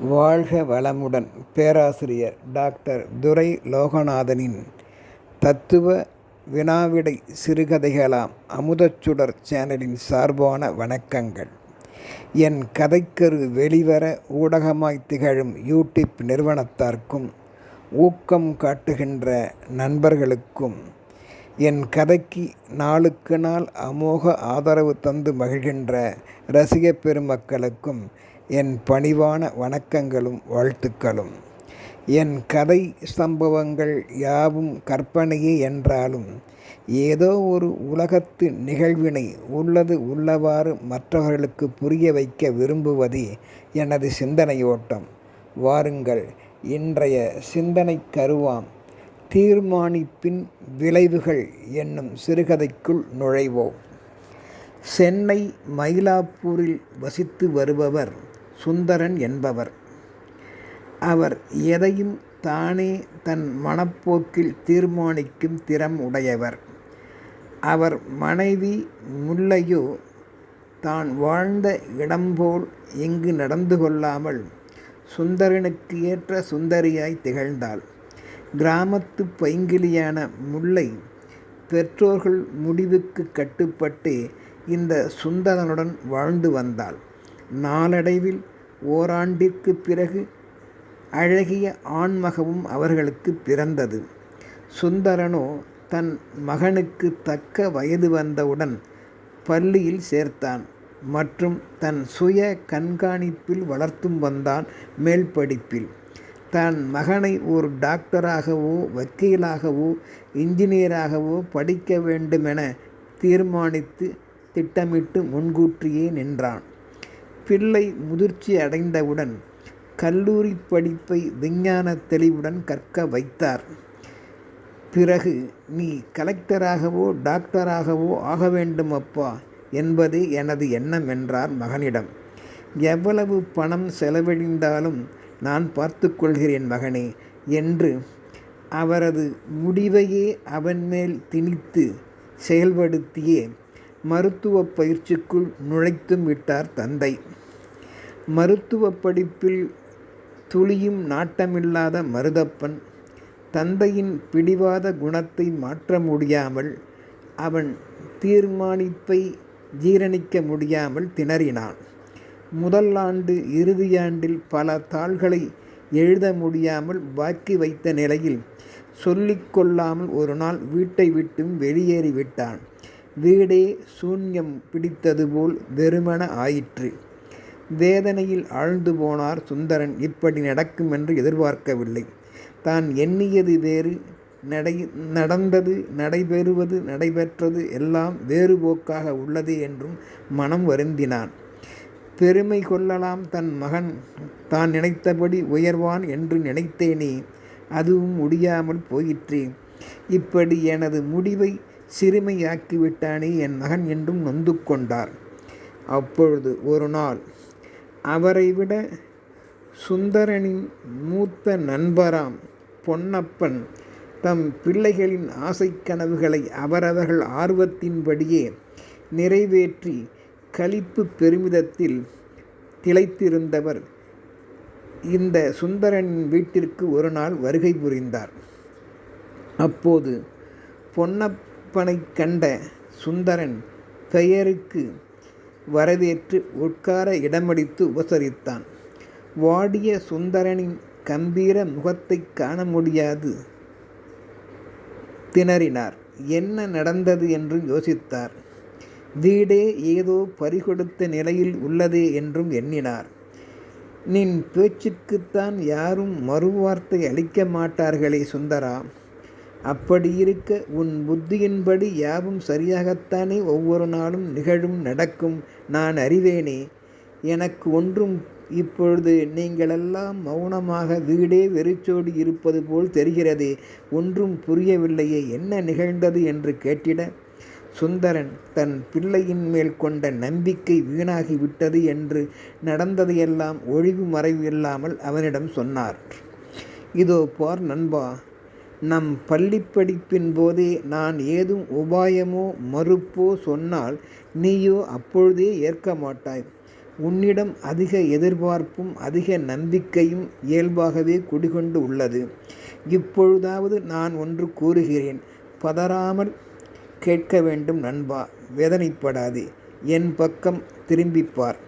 வாழ்க வளமுடன் பேராசிரியர் டாக்டர் துரை லோகநாதனின் தத்துவ வினாவிடை சிறுகதைகளாம் அமுதச்சுடர் சேனலின் சார்பான வணக்கங்கள். என் கதைக்கரு வெளிவர ஊடகமாய் திகழும் யூடியூப் நிறுவனத்தார்க்கும் ஊக்கம் காட்டுகின்ற நண்பர்களுக்கும் என் கதைக்கு நாளுக்கு நாள் அமோக ஆதரவு தந்து மகிழ்கின்ற ரசிகப் பெருமக்களுக்கும் என் பணிவான வணக்கங்களும் வாழ்த்துக்களும். என் கதை சம்பவங்கள் யாவும் கற்பனையே என்றாலும் ஏதோ ஒரு உலகத்து நிகழ்வினை உள்ளது உள்ளவாறு மற்றவர்களுக்கு புரிய வைக்க விரும்புவதே எனது சிந்தனையோட்டம். வாருங்கள் இன்றைய சிந்தனை கருவாம். தீர்மானிப்பின் விளைவுகள் என்னும் சிறுகதைக்குள் நுழைவோம். சென்னை மயிலாப்பூரில் வசித்து வருபவர் சுந்தரன் என்பவர். அவர் எதையும் தானே தன் மனப்போக்கில் தீர்மானிக்கும் திறம் உடையவர். அவர் மனைவி முல்லையோ தான் வாழ்ந்த இடம்போல் இங்கு நடந்து கொள்ளாமல் சுந்தரனுக்கு ஏற்ற சுந்தரியாய் திகழ்ந்தாள். கிராமத்து பைங்கிலியான முல்லை பெற்றோர்கள் முடிவுக்கு கட்டுப்பட்டு இந்த சுந்தரனுடன் வாழ்ந்து வந்தாள். நாளடைவில் ஓராண்டிற்கு பிறகு அழகிய ஆண்மகவும் அவர்களுக்கு பிறந்தது. சுந்தரனோ தன் மகனுக்கு தக்க வயது வந்தவுடன் பள்ளியில் சேர்த்தான் மற்றும் தன் சுய கண்காணிப்பில் வளர்த்தும் வந்தான் மேல் படிப்பில். தன் மகனை ஒரு டாக்டராகவோ வக்கீலாகவோ இன்ஜினியராகவோ படிக்க வேண்டுமென தீர்மானித்து திட்டமிட்டு முன்கூட்டியே நின்றான். பிள்ளை முதிர்ச்சி அடைந்தவுடன் கல்லூரி படிப்பை விஞ்ஞான தெளிவுடன் கற்க வைத்தார். பிறகு நீ கலெக்டராகவோ டாக்டராகவோ ஆக வேண்டும் அப்பா என்பது எனது எண்ணம் என்றார் மகனிடம். எவ்வளவு பணம் செலவழிந்தாலும் நான் பார்த்து கொள்கிறேன் மகனே என்று அவரது முடிவையே அவன் மேல் திணித்து செயல்படுத்தியே மருத்துவ பயிற்சிக்குள் நுழைத்தும் விட்டார் தந்தை. மருத்துவ படிப்பில் துளியும் நாட்டமில்லாத மருதப்பன் தந்தையின் பிடிவாத குணத்தை மாற்ற முடியாமல் அவன் தீர்மானிப்பை ஜீரணிக்க முடியாமல் திணறினான். முதல் ஆண்டு இறுதியாண்டில் பல தாள்களை எழுத முடியாமல் பாக்கி வைத்த நிலையில் சொல்லிக்கொள்ளாமல் ஒரு நாள் வீட்டை விட்டும் வெளியேறிவிட்டான். வீடே சூன்யம் பிடித்தது போல் வெறுமன ஆயிற்று. வேதனையில் ஆழ்ந்து போனார் சுந்தரன். இப்படி நடக்கும் என்று எதிர்பார்க்கவில்லை. தான் எண்ணியது வேறு நடை நடந்தது நடைபெறுவது நடைபெற்றது எல்லாம் வேறு போக்காக உள்ளது என்றும் மனம் வருந்தினான். பெருமை கொள்ளலாம் தன் மகன் தான் நினைத்தபடி உயர்வான் என்று நினைத்தேனே அதுவும் முடியாமல் போயிற்றே. இப்படி எனது முடிவை சிறுமையாக்கிவிட்டானே என் மகன் என்றும் நொந்து கொண்டார். அப்பொழுது ஒரு நாள் அவரை விட சுந்தரனின் மூத்த நண்பராம் பொன்னப்பன். தம் பிள்ளைகளின் ஆசைக்கனவுகளை அவரவர்கள் ஆர்வத்தின்படியே நிறைவேற்றி களிப்பு பெருமிதத்தில் திளைத்திருந்தவர் இந்த சுந்தரனின் வீட்டிற்கு ஒரு நாள் வருகை புரிந்தார். அப்போது பொன்னப்பனை கண்ட சுந்தரன் பெயருக்கு வரவேற்று உட்கார இடமடித்து உபசரித்தான். வாடிய சுந்தரனின் கம்பீர முகத்தை காண முடியாது. திணறினார். என்ன நடந்தது என்று யோசித்தார். வீடே ஏதோ பறிகொடுத்த நிலையில் உள்ளதே என்றும் எண்ணினார். நின் பேச்சுக்குத்தான் யாரும் மறுவார்த்தை அளிக்க மாட்டார்களே சுந்தரா. அப்படி இருக்க உன் புத்தியின்படி யாவும் சரியாகத்தானே ஒவ்வொரு நாளும் நிகழும் நடக்கும். நான் அறிவேனே. எனக்கு ஒன்றும் இப்பொழுது நீங்களெல்லாம் மௌனமாக வீடே வெறிச்சோடி இருப்பது போல் தெரிகிறதே. ஒன்றும் புரியவில்லையே. என்ன நிகழ்ந்தது என்று கேட்டிட. சுந்தரன் தன் பிள்ளையின் மேல் கொண்ட நம்பிக்கை வீணாகி விட்டது என்று நடந்ததையெல்லாம் ஒழிவு மறைவு இல்லாமல் அவனிடம் சொன்னார். இதோ பார் நண்பா. நம் பள்ளி படிப்பின் போதே நான் ஏதும் உபாயமோ மறுப்போ சொன்னால் நீயோ அப்பொழுதே ஏற்க மாட்டாய். உன்னிடம் அதிக எதிர்பார்ப்பும் அதிக நம்பிக்கையும் இயல்பாகவே குடிகொண்டு உள்ளது. இப்பொழுதாவது நான் ஒன்று கூறுகிறேன். பதறாமல் கேட்க வேண்டும் நண்பா வேதனைப்படாதே. என் பக்கம் திரும்பிப்பார்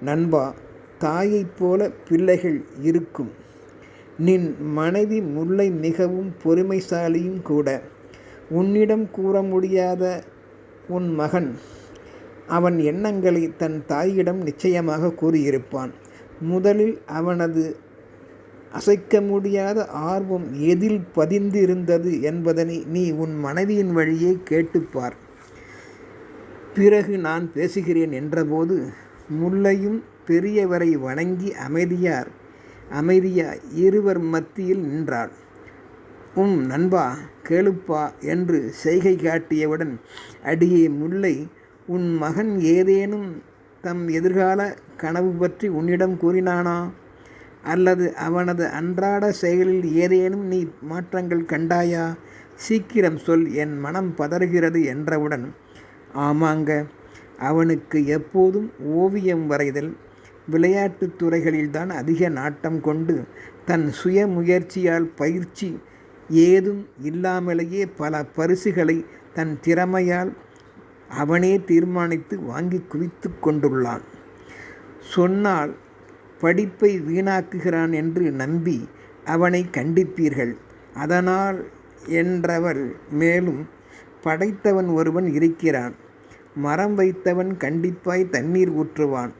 நண்பா தாயைப் போல பிள்ளைகள் இருக்கும். நின் மனைவி முல்லை மிகவும் பொறுமைசாலியும் கூட. உன்னிடம் கூற முடியாத உன் மகன். அவன் எண்ணங்களை தன் தாயிடம் நிச்சயமாக கூறியிருப்பான். முதலில் அவனது அசைக்க முடியாத ஆர்வம் எதில் பதிந்திருந்தது என்பதனை நீ உன் மனைவியின் வழியே கேட்டுப்பார் பிறகு நான் பேசுகிறேன் என்றபோது முல்லையும் பெரியவரை வணங்கி அமைதியார். அமைதியாய் இருவர் மத்தியில் நின்றாள். உம் நண்பா கேளுப்பா என்று செய்கை காட்டியவுடன் அடியே முல்லை உன் மகன் ஏதேனும் தம் எதிர்கால கனவு பற்றி உன்னிடம் கூறினானா? அல்லது அவனது அன்றாட செயலில் ஏதேனும் நீ மாற்றங்கள் கண்டாயா? சீக்கிரம் சொல் என் மனம் பதறுகிறது என்றவுடன் ஆமாங்க அவனுக்கு எப்போதும் ஓவியம் வரைதல் விளையாட்டு துறைகளில்தான் அதிக நாட்டம் கொண்டு தன் சுய முயற்சியால் பயிற்சி ஏதும் இல்லாமலேயே பல பரிசுகளை தன் திறமையால் அவனே தீர்மானித்து வாங்கி குவித்து கொண்டுள்ளான். சொன்னால் படிப்பை வீணாக்குகிறான் என்று நம்பி அவனை கண்டிப்பீர்கள். அதனால் என்றவர் மேலும் படைத்தவன் ஒருவன் இருக்கிறான். மரம் வைத்தவன் கண்டிப்பாய் தண்ணீர் ஊற்றுவான்.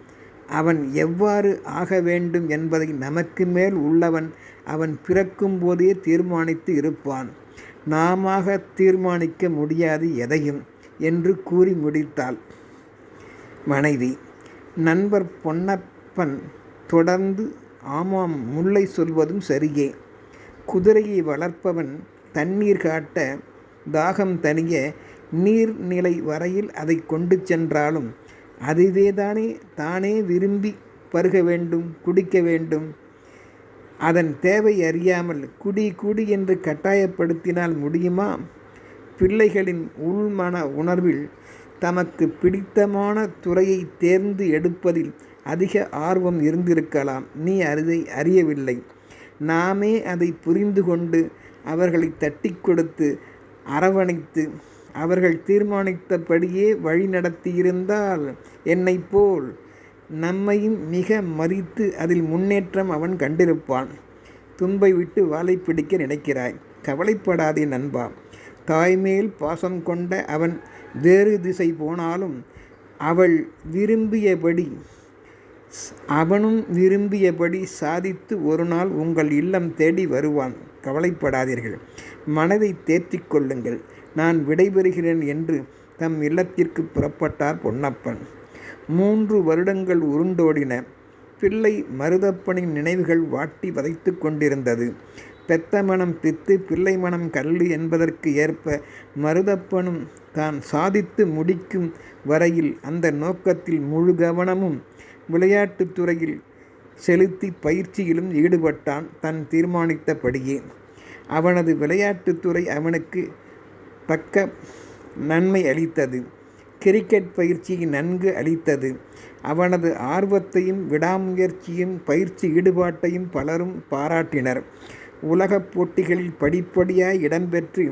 அவன் எவ்வாறு ஆக வேண்டும் என்பதை நமக்கு மேல் உள்ளவன் அவன் பிறக்கும் போதே தீர்மானித்து இருப்பான். நாம தீர்மானிக்க முடியாது எதையும் என்று கூறி முடித்தாள். மனைவி நண்பர் பொன்னப்பன் தொடர்ந்து ஆமாம் முல்லை சொல்வதும் சரியே. குதிரையை வளர்ப்பவன் தண்ணீர் காட்ட தாகம் தனிய நீர்நிலை வரையில் அதை கொண்டு சென்றாலும் அதுவே தானே தானே விரும்பி பருக வேண்டும் குடிக்க வேண்டும். அதன் தேவை அறியாமல் குடி குடி என்று கட்டாயப்படுத்தினால் முடியுமா? பிள்ளைகளின் உள்மன உணர்வில் தமக்கு பிடித்தமான துறையை தேர்ந்து எடுப்பதில் அதிக ஆர்வம் இருந்திருக்கலாம். நீ அதை அறியவில்லை. நாமே அதை புரிந்து கொண்டு அவர்களை தட்டி கொடுத்து அரவணைத்து அவர்கள் தீர்மானித்தபடியே வழி நடத்தியிருந்தால் என்னை போல் நம்மையும் மிக மதித்து அதில் முன்னேற்றம் அவன் கண்டிருப்பான். துன்பை விட்டு வாழை பிடிக்க நினைக்கிறாய். கவலைப்படாதே நண்பா. தாய்மேல் பாசம் கொண்ட அவன் வேறு திசை போனாலும் அவள் விரும்பியபடி அவனும் விரும்பியபடி சாதித்து ஒரு நாள் உங்கள் இல்லம் தேடி வருவான். கவலைப்படாதீர்கள். மனதை தேற்றிக் கொள்ளுங்கள். நான் விடைபெறுகிறேன் என்று தம் இல்லத்திற்கு புறப்பட்டார் பொன்னப்பன். மூன்று வருடங்கள் உருண்டோடின பிள்ளை மருதப்பனின் நினைவுகள் வாட்டி வதைத்து கொண்டிருந்தது. பெத்த மனம் பித்து பிள்ளை மனம் கல்லு என்பதற்கு ஏற்ப மருதப்பனும் தான் சாதித்து முடிக்கும் வரையில் அந்த நோக்கத்தில் முழு கவனமும் விளையாட்டுத் துறையில் செலுத்தி பயிற்சியிலும் ஈடுபட்டான் தன் தீர்மானித்தபடியே. அவனது விளையாட்டுத்துறை அவனுக்கு தக்க நன்மை அளித்தது. கிரிக்கெட் பயிற்சியை நன்கு அளித்தது. அவனது ஆர்வத்தையும் விடாமுயற்சியும் பயிற்சி ஈடுபாட்டையும் பலரும் பாராட்டினர். உலகப் போட்டிகளில் படிப்படியாய் இடம்பெற்று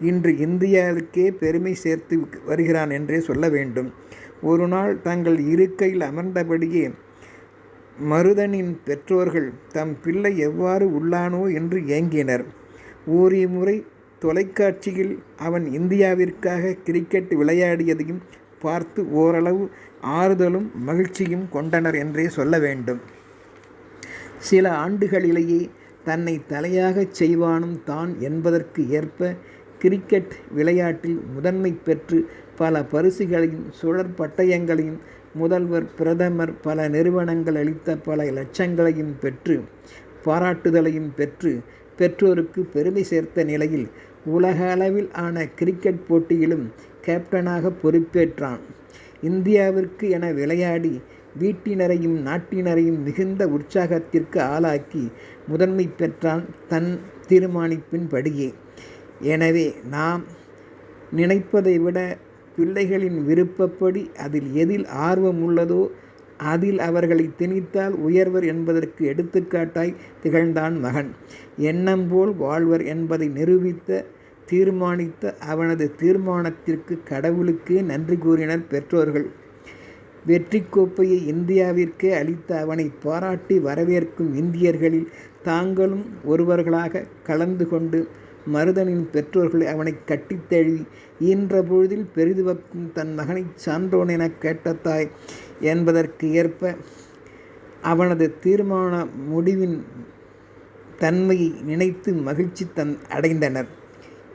இன்று இந்தியாவுக்கே பெருமை சேர்த்து வருகிறான் என்றே சொல்ல வேண்டும். ஒரு நாள் தங்கள் இருக்கையில் அமர்ந்தபடியே மருதனின் பெற்றோர்கள் தம் பிள்ளை எவ்வாறு உள்ளானோ என்று ஏங்கினர். ஓரிரு முறை தொலைக்காட்சியில் அவன் இந்தியாவிற்காக கிரிக்கெட் விளையாடியதையும் பார்த்து ஓரளவு ஆறுதலும் மகிழ்ச்சியும் கொண்டனர் என்றே சொல்ல வேண்டும். சில ஆண்டுகளிலேயே தன்னை தலையாகச் செய்வானும் தான் என்பதற்கு ஏற்ப கிரிக்கெட் விளையாட்டில் முதன்மை பெற்று பல பரிசுகளையும் சுழற் பட்டயங்களையும் முதல்வர் பிரதமர் பல நிறுவனங்கள் அளித்த பல லட்சங்களையும் பெற்று பாராட்டுதலையும் பெற்று பெற்றோருக்கு பெருமை சேர்த்த நிலையில் உலக அளவில் ஆன கிரிக்கெட் போட்டியிலும் கேப்டனாக பொறுப்பேற்றான். இந்தியாவிற்கு என விளையாடி வீட்டினரையும் நாட்டினரையும் மிகுந்த உற்சாகத்திற்கு ஆளாக்கி முதன்மை பெற்றான் தன் தீர்மானிப்பின்படியே. எனவே நாம் நினைப்பதை விட பிள்ளைகளின் விருப்பப்படி அதில் எதில் ஆர்வம் உள்ளதோ அதில் அவர்களை திணித்தால் உயர்வர் என்பதற்கு எடுத்துக்காட்டாய் திகழ்ந்தான் மகன். எண்ணம் போல் வாழ்வர் என்பதை நிரூபித்த தீர்மானித்த அவனது தீர்மானத்திற்கு கடவுளுக்கே நன்றி கூறினர் பெற்றோர்கள். வெற்றி கோப்பையை இந்தியாவிற்கே அளித்த அவனை பாராட்டி வரவேற்கும் இந்தியர்களில் தாங்களும் ஒருவர்களாக கலந்து கொண்டு மருதனின் பெற்றோர்கள் அவனை கட்டித்தழி ஈன்ற பொழுதில் பெரிதுவக்கும் தன் மகனை சான்றோன் எனக் கேட்ட தாய் என்பதற்கு ஏற்ப அவனது தீர்மான முடிவின் தன்மையை நினைத்து மகிழ்ச்சி தன் அடைந்தனர்.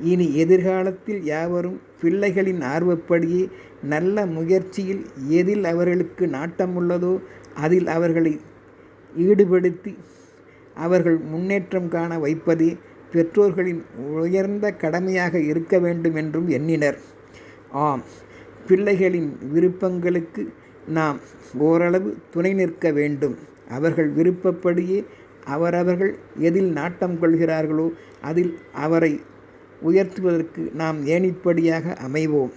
இனி எதிர்காலத்தில் யாவரும் பிள்ளைகளின் ஆர்வப்படியே நல்ல முயற்சியில் எதில் அவர்களுக்கு நாட்டம் உள்ளதோ அதில் அவர்களை ஈடுபடுத்தி அவர்கள் முன்னேற்றம் காண வைப்பதே பெற்றோர்களின் உயர்ந்த கடமையாக இருக்க வேண்டும் என்றும் எண்ணினர். ஆம் பிள்ளைகளின் விருப்பங்களுக்கு நாம் ஓரளவு துணை நிற்க வேண்டும். அவர்கள் விருப்பப்படியே அவரவர்கள் எதில் நாட்டம் கொள்கிறார்களோ அதில் அவரை உயர்த்துவதற்கு நாம் ஏணிப்படியாக அமைவோம்.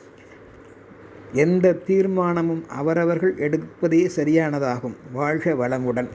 எந்த தீர்மானமும் அவரவர்கள் எடுப்பதே சரியானதாகும். வாழ்க வளமுடன்.